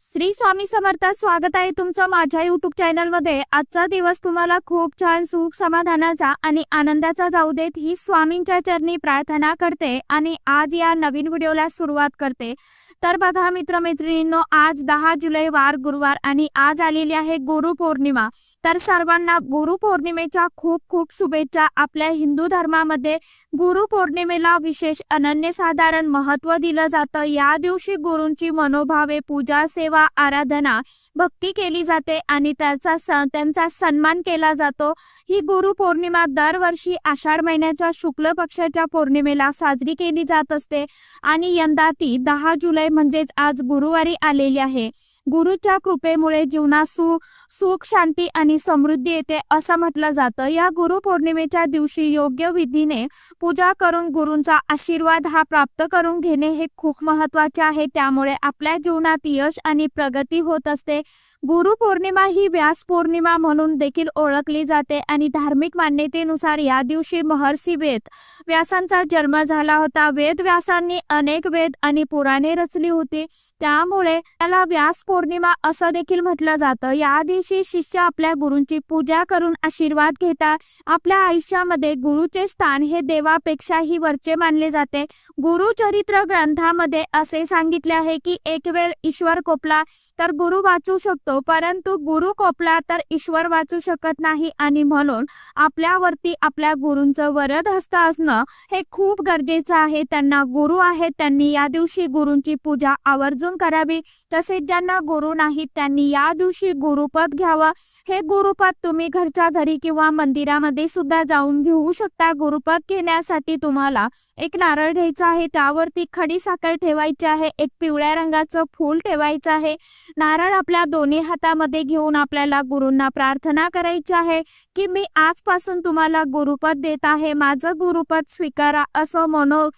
श्री स्वामी समर्थ स्वागत आहे तुमचं माझ्या युट्यूब चॅनलमध्ये आजचा दिवस तुम्हाला खूप छान सुख समाधानाचा आणि आनंदाचा जाऊ देत ही स्वामींच्या चरणी प्रार्थना करते आणि आज या नवीन व्हिडिओला सुरुवात करते. तर बघा मित्रमैत्रिणींनो आज दहा जुलै वार गुरुवार आणि आज आलेली आहे गुरु पौर्णिमा. तर सर्वांना गुरु पौर्णिमेच्या खूप खूप शुभेच्छा. आपल्या हिंदू धर्मामध्ये गुरु पौर्णिमेला विशेष अनन्यसाधारण महत्त्व दिलं जातं. या दिवशी गुरूंची मनोभावे पूजा सेवा आराधना भक्ती केली जाते आणि त्याचा त्यांचा सन्मान केला जातो. ही गुरु पौर्णिमा दरवर्षी आषाढ महिन्याच्या शुक्ल पक्षाच्या पौर्णिमेला साजरी केली जात असते आणि यंदा ती दहा जुलै म्हणजेच आज गुरुवारी आलेली आहे. गुरुच्या कृपेमुळे जीवनात सु सुख शांती आणि समृद्धी येते असं म्हटलं जातं. या गुरु पौर्णिमेच्या दिवशी योग्य विधीने पूजा करून गुरूंचा आशीर्वाद हा प्राप्त करून घेणे हे खूप महत्त्वाचे आहे. त्यामुळे आपल्या जीवनात यश आणि प्रगती होत असते. गुरु पौर्णिमा ही व्यास पौर्णिमा म्हणून देखील ओळखली जाते आणि धार्मिक मान्यतेनुसार या दिवशी महर्षी वेद व्यासांचा जन्म झाला होता. वेद व्यासांनी अनेक वेद आणि पुराणे रचली होती. त्यामुळे त्याला व्यास पौर्णिमा असं देखील म्हटलं जातं. या दिवशी शिष्य आपल्या गुरूंची पूजा करून आशीर्वाद घेतात. आपल्या आयुष्यामध्ये गुरुचे स्थान हे देवापेक्षाही वरचे मानले जाते. गुरुचरित्र ग्रंथामध्ये असे सांगितले आहे की एक वेळ ईश्वर कोपला तर गुरु वाचू शकतो. परंतु गुरु कोपला तर ईश्वर वाचू शकत नाही आणि म्हणून आपल्यावरती आपल्या गुरूंचं वरद हस्त असणं हे खूप गरजेचं आहे. त्यांना गुरु आहेत. त्यांनी या दिवशी गुरूंची पूजा आवर्जून करावी. तसेच ज्यांना गुरु नाहीत त्यांनी या दिवशी गुरुपद घ्यावं. हे गुरुपद तुम्ही घरच्या घरी किंवा मंदिरामध्ये सुद्धा जाऊन घेऊ शकता. गुरुपद घेण्यासाठी तुम्हाला एक नारळ घ्यायचा आहे. त्यावरती खडी साखर ठेवायची आहे. एक पिवळ्या रंगाचं फूल ठेवायचं आहे. नारळ आपल्या दोन्ही हातामध्ये घेऊन आपल्याला गुरूंना प्रार्थना करायची आहे की मी आजपासून तुम्हाला गुरुपद देत आहे. माझं गुरुपद स्वीकारा असं मनो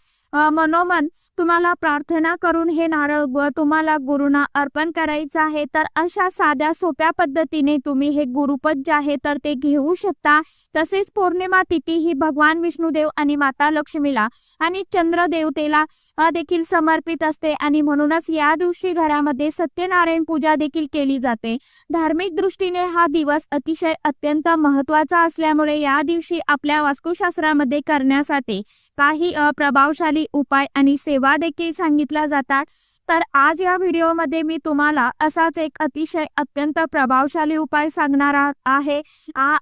मनोमन तुम्हाला प्रार्थना करून हे नारळ तुम्हाला गुरुना अर्पण करायचं आहे. तर अशा साध्या सोप्या पद्धतीने तुम्ही हे गुरुपद जे आहे तर ते घेऊ शकता. तसेच पौर्णिमा तिथी ही भगवान विष्णुदेव आणि माता लक्ष्मीला आणि चंद्र देवतेला देखील समर्पित असते आणि म्हणूनच या दिवशी घरामध्ये सत्यनारायण पूजा देखील केली जाते. धार्मिक दृष्टीने हा दिवस अतिशय अत्यंत महत्त्वाचा असल्यामुळे या दिवशी आपल्या वास्तुशास्त्रामध्ये करण्यासाठी काही प्रभावशाली उपाय आणि सेवा देखील सांगितल्या जातात. तर आज या व्हिडिओमध्ये मी तुम्हाला असाच एक अतिशय अत्यंत प्रभावशाली उपाय सांगणार आहे.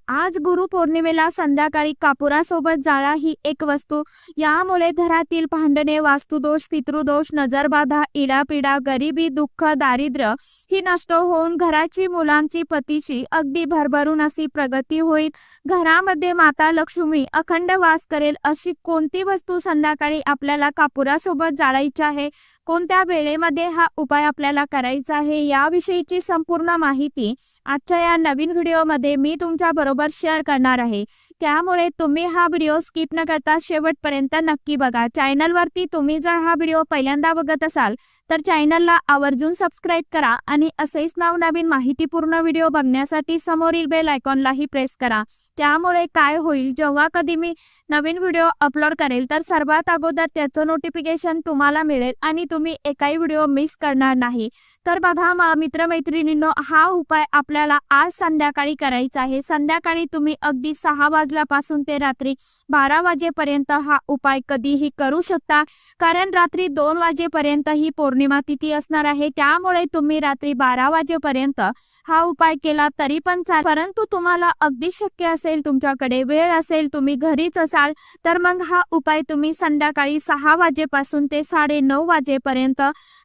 आज गुरु पौर्णिमेला संध्याकाळी कापुरासोबत जाळा ही एक वस्तू. यामुळे घरातील भांडणे वास्तुदोष पितृदोष नजरबाधा इडापिडा गरिबी दुःख दारिद्र्य ही नष्ट होऊन घराची मुलांची पतीची अगदी भरभरून अशी प्रगती होईल. घरामध्ये माता लक्ष्मी अखंड वास करेल अशी कोणती वस्तू संध्याकाळी आपल्याला कापुरासोबत जाळायची आहे? कोणत्या वेळेमध्ये हा उपाय आपल्याला करायचा आहे? याविषयीची संपूर्ण माहिती आजच्या या नवीन व्हिडिओमध्ये मी तुमच्या बरोबर शेअर करणार आहे. त्यामुळे तुम्ही हा व्हिडिओ स्किप न करता शेवटपर्यंत नक्की बघा. चॅनलवरती तुम्ही जर हा व्हिडिओ पहिल्यांदा बघत असाल तर चॅनलला आवर्जून सबस्क्राईब करा आणि असेच नवनवीन माहितीपूर्ण व्हिडिओ बघण्यासाठी समोरील बेल आयकॉनलाही प्रेस करा. त्यामुळे काय होईल जेव्हा कधी मी नवीन व्हिडिओ अपलोड करेल तर सर्वात अगोदर त्याचं नोटिफिकेशन तुम्हाला मिळेल आणि तुम्ही एकाही व्हिडिओ मिस करणार नाही. तर बघा मित्रमैत्रिणींनो हा उपाय आपल्याला आज संध्याकाळी करायचा आहे. संध्याकाळी तुम्ही अगदी सहा वाजल्यापासून ते रात्री बारा वाजेपर्यंत हा उपाय कधीही करू शकता. कारण रात्री दोन वाजेपर्यंत ही पौर्णिमा तिथी असणार आहे. त्यामुळे तुम्ही रात्री बारा वाजेपर्यंत हा उपाय केला तरी पण चाल परंतु तुम्हाला अगदी शक्य असेल तुमच्याकडे वेळ असेल तुम्ही घरीच असाल तर मग हा उपाय तुम्ही संध्याकाळी सहा वाजेपासून ते साडे नऊ वाजेपर्यंत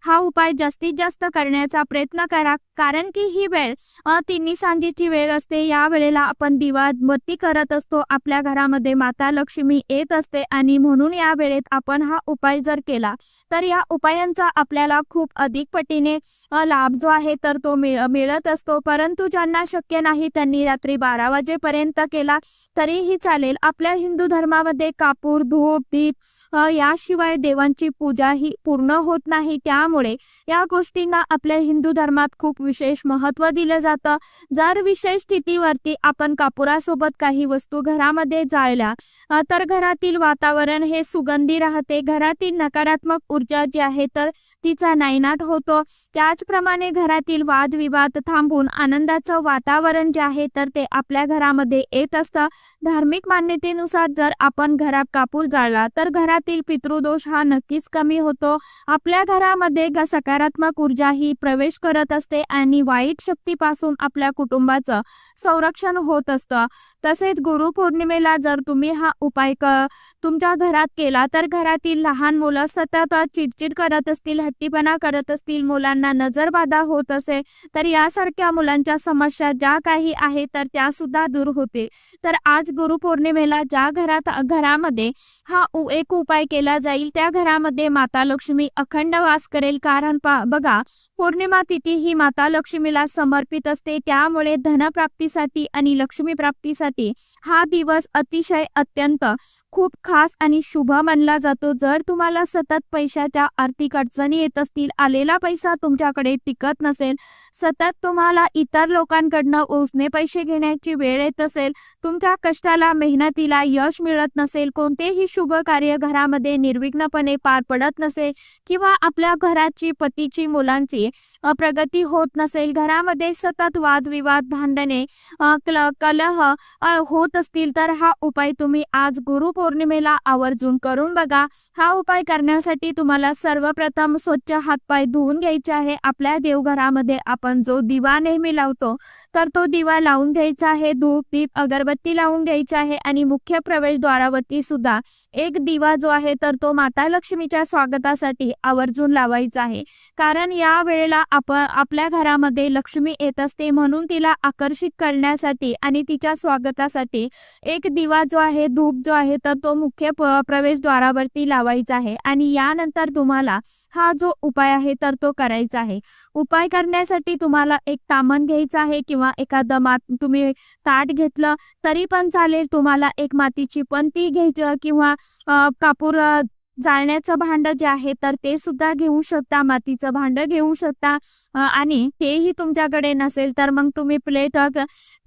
हा उपाय जास्तीत जास्त करण्याचा प्रयत्न करा. कारण की ही वेळ तिन्ही सांजेची वेळ असते. या वेळेला आपण दिवा बत्ती करत असतो. आपल्या घरामध्ये माता लक्ष्मी येत असते आणि म्हणून या वेळेत आपण हा उपाय जर केला तर या उपायांचा आपल्याला खूप अधिक पटीने लाभ जो आहे तर तो मिळत असतो. परंतु ज्यांना शक्य नाही त्यांनी रात्री बारा वाजेपर्यंत केला तरीही चालेल. आपल्या हिंदू धर्मामध्ये कापूर धूप दीप याशिवाय देवांची पूजा ही पूर्ण होत नाही. त्यामुळे या गोष्टींना आपल्या हिंदू धर्मात खूप विशेष महत्त्व दिलं जातं. जर विशेष स्थितीवरती आपण कापुरासोबत काही वस्तू घरामध्ये जाळल्या तर घरातील वातावरण हे सुगंधी राहते. घरातील नकारात्मक ऊर्जा जी आहे तर तिचा नायनाट होतो. त्याचप्रमाणे घरातील वादविवाद थांबून आनंदाचं वातावरण जे आहे तर ते आपल्या घरामध्ये येत असतं. धार्मिक मान्यतेनुसार जर आपण घरात कापूर जाळला तर घरातील पितृदोष हा नक्कीच कमी होतो. आपल्या घरामध्ये सकारात्मक ऊर्जा ही प्रवेश करत असते. आणि वाईट शक्तीपासून आपल्या कुटुंबाचं संरक्षण होत असतं. तसेच गुरुपौर्णिमेला जर तुम्ही हा उपाय क तुमच्या घरात केला तर घरातील लहान मुलं सतत चिडचिड करत असतील हट्टीपणा करत असतील मुलांना नजरबाधा होत असेल तर यासारख्या मुलांच्या समस्या ज्या काही आहेत तर त्या सुद्धा दूर होतील. तर आज गुरुपौर्णिमेला ज्या घरात घरामध्ये हा एक उपाय केला जाईल त्या घरामध्ये माता लक्ष्मी अखंड वास करेल. कारण बघा पौर्णिमा तिथी ही माता लक्ष्मीला समर्पित असते. त्यामुळे धनप्राप्तीसाठी आणि लक्ष्मी प्राप्तीसाठी हा दिवस अतिशय अत्यंत खूप खास आणि शुभ मानला जातो. जर तुम्हाला सतत पैशाच्या आर्थिक अडचणी येत असतील आलेला पैसा तुमच्याकडे टिकत नसेल सतत तुम्हाला इतर लोकांकडनं उसने पैसे घेण्याची वेळ येत असेल तुमच्या कष्टाला मेहनतीला यश मिळत नसेल कोणतेही शुभ कार्य घरामध्ये निर्विघ्नपणे पार पडत नसेल किंवा आपल्या घराची पतीची मुलांची प्रगती होत नसेल घरामध्ये सतत वादविवाद भांडणे कलह होत असतील तर हा उपाय तुम्ही आज पौर्णिमेला आवर्जून करून बघा. हा उपाय करण्यासाठी तुम्हाला सर्वप्रथम स्वच्छ हातपाय धुवून घ्यायचे आहे. आपल्या देवघरामध्ये आपण जो दिवा नेहमी लावतो तर तो दिवा लावून घ्यायचा आहे. धूप दीप अगरबत्ती लावून घ्यायची आहे आणि मुख्य प्रवेशद्वारावरती सुद्धा एक दिवा जो आहे तर तो माता लक्ष्मीच्या स्वागतासाठी आवर्जून लावायचा आहे. कारण या वेळेला आपण आपल्या घरामध्ये लक्ष्मी येत असते म्हणून तिला आकर्षित करण्यासाठी आणि तिच्या स्वागतासाठी एक दिवा जो आहे धूप जो आहे तर तो मुख्य प्रवेशद्वारावरती लावायचा आहे आणि यानंतर तुम्हाला हा जो उपाय आहे तर तो करायचा आहे. उपाय करण्यासाठी तुम्हाला एक तामण घ्यायचं आहे किंवा एखादं मात तुम्ही ताट घेतलं तरी पण चालेल. तुम्हाला एक मातीची पंती घ्यायचं किंवा कापूर जाळण्याचं भांड जे आहे तर ते सुद्धा घेऊ शकता मातीचं भांड घेऊ शकता. आणि तेही तुमच्याकडे नसेल तर मग तुम्ही प्लेट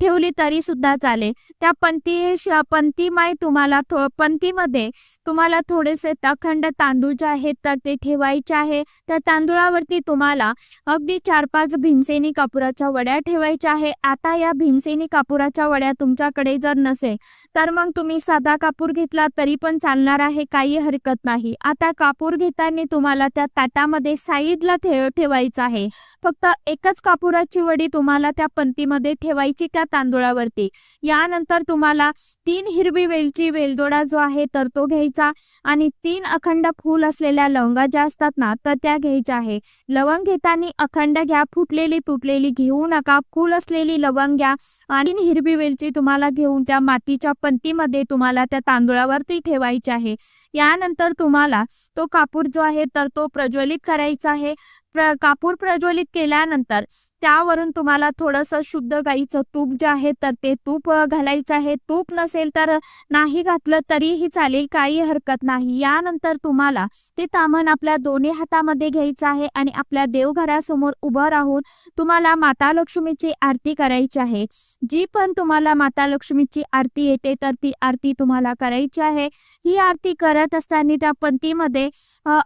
ठेवली तरी सुद्धा चालेल. त्या पंती श- पंतीमाय तुम्हाला थो पंतीमध्ये तुम्हाला थोडेसे अखंड तांदूळ जे आहेत तर ते ठेवायचे आहे. त्या तांदूळावरती तुम्हाला अगदी चार पाच भिंसेनी कापुराच्या वड्या ठेवायच्या आहे. आता या भिंसेनी कापुराच्या वड्या तुमच्याकडे जर नसेल तर मग तुम्ही साधा कापूर घेतला तरी पण चालणार आहे काही हरकत नाही. आता कापूर घेताना तुम्हाला त्या ताटामध्ये साईडला ठेवायचं आहे. फक्त एकच कापुराची वडी तुम्हाला त्या पंतीमध्ये ठेवायची त्या तांदूळावरती? यानंतर तुम्हाला तीन हिरवी वेलची वेलदोडा जो आहे तर तो घ्यायचा आणि तीन अखंड फूल असलेल्या लवंगा ज्या असतात ना तर त्या घ्यायच्या आहे. लवंग घेताना अखंड घ्या फुटलेली तुटलेली घेऊ नका. फूल असलेली लवंग घ्या आणि हिरवी वेलची तुम्हाला घेऊन त्या मातीच्या पंतीमध्ये तुम्हाला त्या तांदूळावरती ठेवायची आहे. यानंतर तुम्हाला तो कापूर जो आहे तर तो प्रज्वलित करायचा आहे. प्र कापूर प्रज्वलित केल्यानंतर त्यावरून तुम्हाला थोडंसं शुद्ध गाईचं तूप जे आहे तर ते तूप घालायचं आहे. तूप नसेल तर नाही घातलं तरीही चालेल काही हरकत नाही. यानंतर तुम्हाला ते तामण आपल्या दोन्ही हातामध्ये घ्यायचं आहे आणि आपल्या देवघरासमोर उभं राहून तुम्हाला माता लक्ष्मीची आरती करायची आहे. जी पण तुम्हाला माता लक्ष्मीची आरती येते तर ती आरती तुम्हाला करायची आहे. ही आरती करत असताना त्या पंतीमध्ये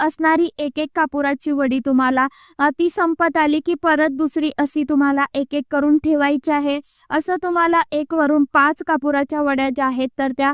असणारी एक एक कापुराची वडी तुम्हाला ती संपत आली की परत दुसरी अशी तुम्हाला एक एक करून ठेवायची आहे. असं तुम्हाला एक वरून पाच कापुराच्या वड्या ज्या आहेत तर त्या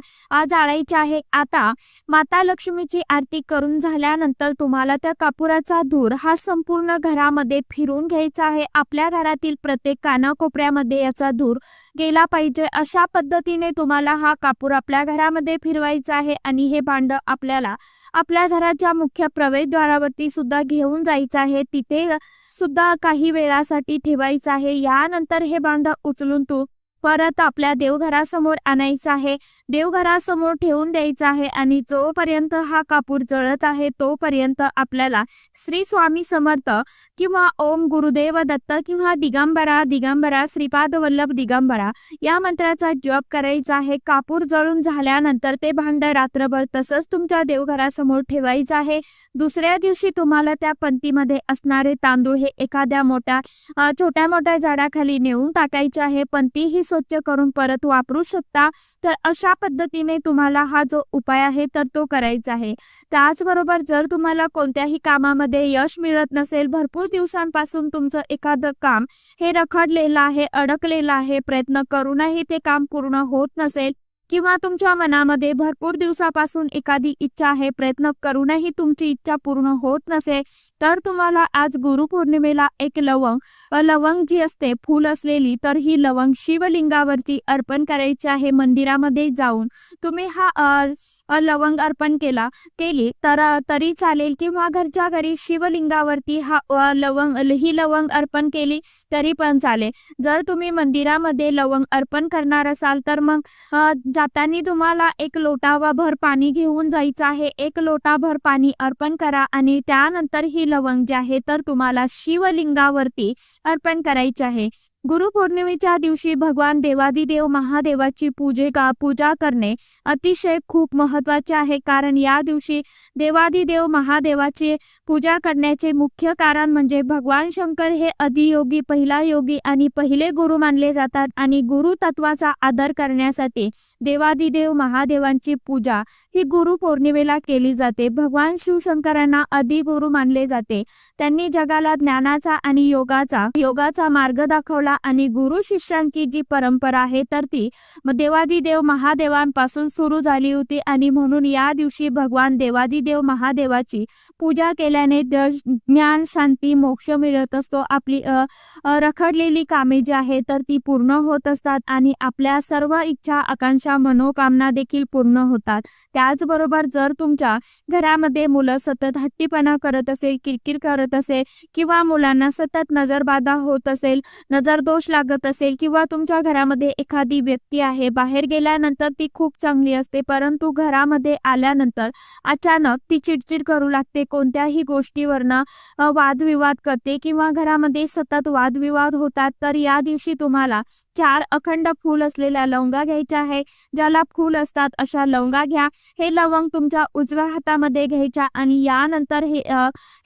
जाळायच्या आहे आता माता लक्ष्मीची आरती करून झाल्यानंतर तुम्हाला त्या कापुराचा धूर हा संपूर्ण घरामध्ये फिरून घ्यायचा आहे. आपल्या घरातील प्रत्येक कानाकोपऱ्यामध्ये याचा धूर गेला पाहिजे. अशा पद्धतीने तुम्हाला हा कापूर आपल्या घरामध्ये फिरवायचा आहे आणि हे भांड आपल्याला आपल्या घराच्या मुख्य प्रवेशद्वारावरती सुद्धा घेऊन जायचं आहे. तिथे सुद्धा काही वेळासाठी ठेवायचं आहे. यानंतर हे भांड उचलून तू परत आपल्या देवघरासमोर आणायचा आहे. देवघरासमोर ठेवून द्यायचा आहे आणि जोपर्यंत हा कापूर जळत आहे तोपर्यंत आपल्याला श्री स्वामी समर्थ किंवा ओम गुरुदेव दत्त किंवा दिगंबरा दिगंबरा श्रीपाद वल्लभ दिगंबरा या मंत्राचा जप करायचा आहे. कापूर जळून झाल्यानंतर ते भांड रात्रभर तसंच तुमच्या देवघरासमोर ठेवायचं आहे. दुसऱ्या दिवशी तुम्हाला त्या पंतीमध्ये असणारे तांदूळ हे एखाद्या मोठ्या छोट्या मोठ्या झाडाखाली नेऊन टाकायचे आहे. पंथी ही स्वच्छ करून परत वापरू शकता. तर अशा पद्धतीने तुम्हाला हा जो उपाय आहे तर तो करायचा आहे. त्याचबरोबर जर तुम्हाला कोणत्याही कामामध्ये यश मिळत नसेल भरपूर दिवसांपासून तुमचं एखादं काम हे रखडलेलं आहे अडकलेलं आहे प्रयत्न करूनही ते काम पूर्ण होत नसेल किंवा तुमच्या मनामध्ये भरपूर दिवसापासून एखादी इच्छा आहे प्रयत्न करूनही तुमची इच्छा पूर्ण होत नसेल तर तुम्हाला आज गुरुपौर्णिमेला एक लवंग लवंग जी असते फूल असलेली तर ही लवंग शिवलिंगावरती अर्पण करायची आहे मंदिरामध्ये जाऊन. तुम्ही हा लवंग अर्पण केला केली तर तरी चालेल किंवा घरच्या घरी शिवलिंगावरती हा लवंग ही लवंग अर्पण केली तरी पण चालेल. जर तुम्ही मंदिरामध्ये लवंग अर्पण करणार असाल तर मग जाताना तुम्हाला एक लोटाभर पाणी घेऊन जायचं आहे. एक लोटाभर पाणी अर्पण करा आणि त्यानंतर ही लवंग जी आहे तर तुम्हाला शिवलिंगावरती अर्पण करायची आहे. गुरुपौर्णिमेच्या दिवशी भगवान देवादिदेव महादेवाची पूजे का पूजा करणे अतिशय खूप महत्त्वाचे आहे. कारण या दिवशी देवादिदेव महादेवाची पूजा करण्याचे मुख्य कारण म्हणजे भगवान शंकर हे अधियोगी पहिला योगी आणि पहिले गुरु मानले जातात आणि गुरु तत्वाचा आदर करण्यासाठी देवादिदेव महादेवांची पूजा ही गुरु पौर्णिमेला केली जाते. भगवान शिवशंकरांना अधिगुरु मानले जाते. त्यांनी जगाला ज्ञानाचा आणि योगाचा योगाचा मार्ग दाखवला आणि गुरु शिष्यांची जी परंपरा आहे तर ती देवादिदेव महादेवांपासून सुरू झाली होती आणि म्हणून या दिवशी भगवान देवादिदेव महादेवाची पूजा केल्याने ज्ञान शांती मोक्ष मिळत असतो. आपली रखडलेली कामे जी आहे तर ती पूर्ण होत असतात आणि आपल्या सर्व इच्छा आकांक्षा मनोकामना देखील पूर्ण होतात. त्याचबरोबर जर तुमच्या घरामध्ये मुलं सतत हट्टीपणा करत असेल किरकिर करत असेल किंवा मुलांना सतत नजरबाधा होत असेल नजर दोष लागत असेल किंवा तुमच्या घरामध्ये एखादी व्यक्ती आहे बाहेर गेल्यानंतर ती खूप चांगली असते परंतु घरामध्ये आल्यानंतर अचानक ती चिडचिड करू लागते कोणत्याही गोष्टीवरनं वादविवाद करते किंवा घरामध्ये सतत वादविवाद होतात तर या दिवशी तुम्हाला चार अखंड फूल असलेल्या लवंगा घ्यायच्या आहे ज्याला फूल असतात अशा लवंगा घ्या. हे लवंग तुमच्या उजव्या हातामध्ये घ्यायच्या आणि यानंतर हे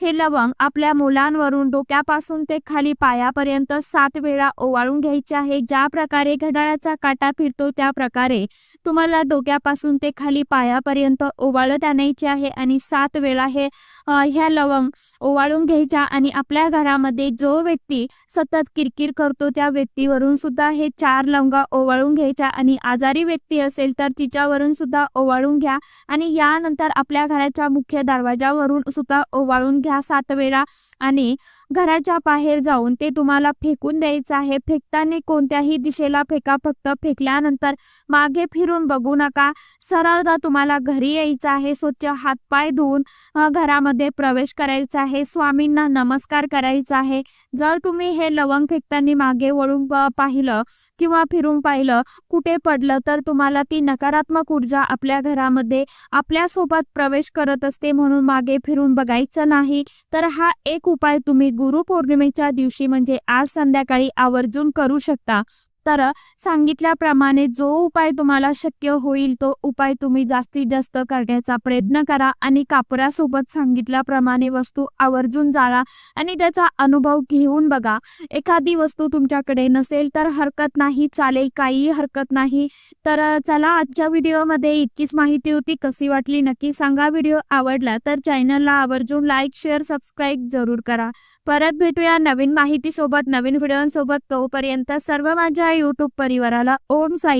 हे लवंग आपल्या मुलांवरून डोक्यापासून ते खाली पायापर्यंत सात वेळा ओवाळून घ्यायचे आहे. ज्या प्रकारे घड्याळाचा काटा फिरतो त्या प्रकारे तुम्हाला डोक्यापासून ते खाली पायापर्यंत ओवाळत आणायचे आहे. आणि सात वेळा हे ह्या लवंग ओवाळून घ्यायच्या आणि आपल्या घरामध्ये जो व्यक्ती सतत किरकिर करतो त्या व्यक्तीवरून सुद्धा हे चार लवंगा ओवाळून घ्यायच्या आणि आजारी व्यक्ती असेल तर तिच्यावरून सुद्धा ओवाळून घ्या आणि यानंतर आपल्या घराच्या मुख्य दरवाजावरून सुद्धा ओवाळून घ्या सात वेळा आणि घराच्या बाहेर जाऊन ते तुम्हाला फेकून द्यायचं आहे. फेकताना कोणत्याही दिशेला फेका फक्त फेकल्यानंतर मागे फिरून बघू नका. सरळदा तुम्हाला घरी यायचं आहे. स्वच्छ हातपाय धुवून घरामध्ये मध्ये प्रवेश करायचा आहे. स्वामींना नमस्कार करायचा आहे. जर तुम्ही हे लवंग फेकताना मागे वळून पाहिलं किंवा फिरून पाहिलं कुठे पडलं तर तुम्हाला ती नकारात्मक ऊर्जा आपल्या घरामध्ये आपल्यासोबत प्रवेश करत असते म्हणून मागे फिरून बघायचं नाही. तर हा एक उपाय तुम्ही गुरु पौर्णिमेच्या दिवशी म्हणजे आज संध्याकाळी आवर्जून करू शकता. तर सांगितल्याप्रमाणे जो उपाय तुम्हाला शक्य होईल तो उपाय तुम्ही जास्तीत जास्त करण्याचा प्रयत्न करा आणि कापरासोबत सांगितल्याप्रमाणे वस्तू आवर्जून जाळा आणि त्याचा अनुभव घेऊन बघा. एखादी वस्तू तुमच्याकडे नसेल तर हरकत नाही चालेल काही हरकत नाही. तर चला आजच्या व्हिडिओमध्ये इतकीच माहिती होती कशी वाटली नक्की सांगा. व्हिडिओ आवडला तर चॅनलला आवर्जून लाईक शेअर सबस्क्राईब जरूर करा. परत भेटूया नवीन माहितीसोबत नवीन व्हिडिओसोबत तोपर्यंत सर्व माझ्या यूट्यूब परिवाराला ओम साई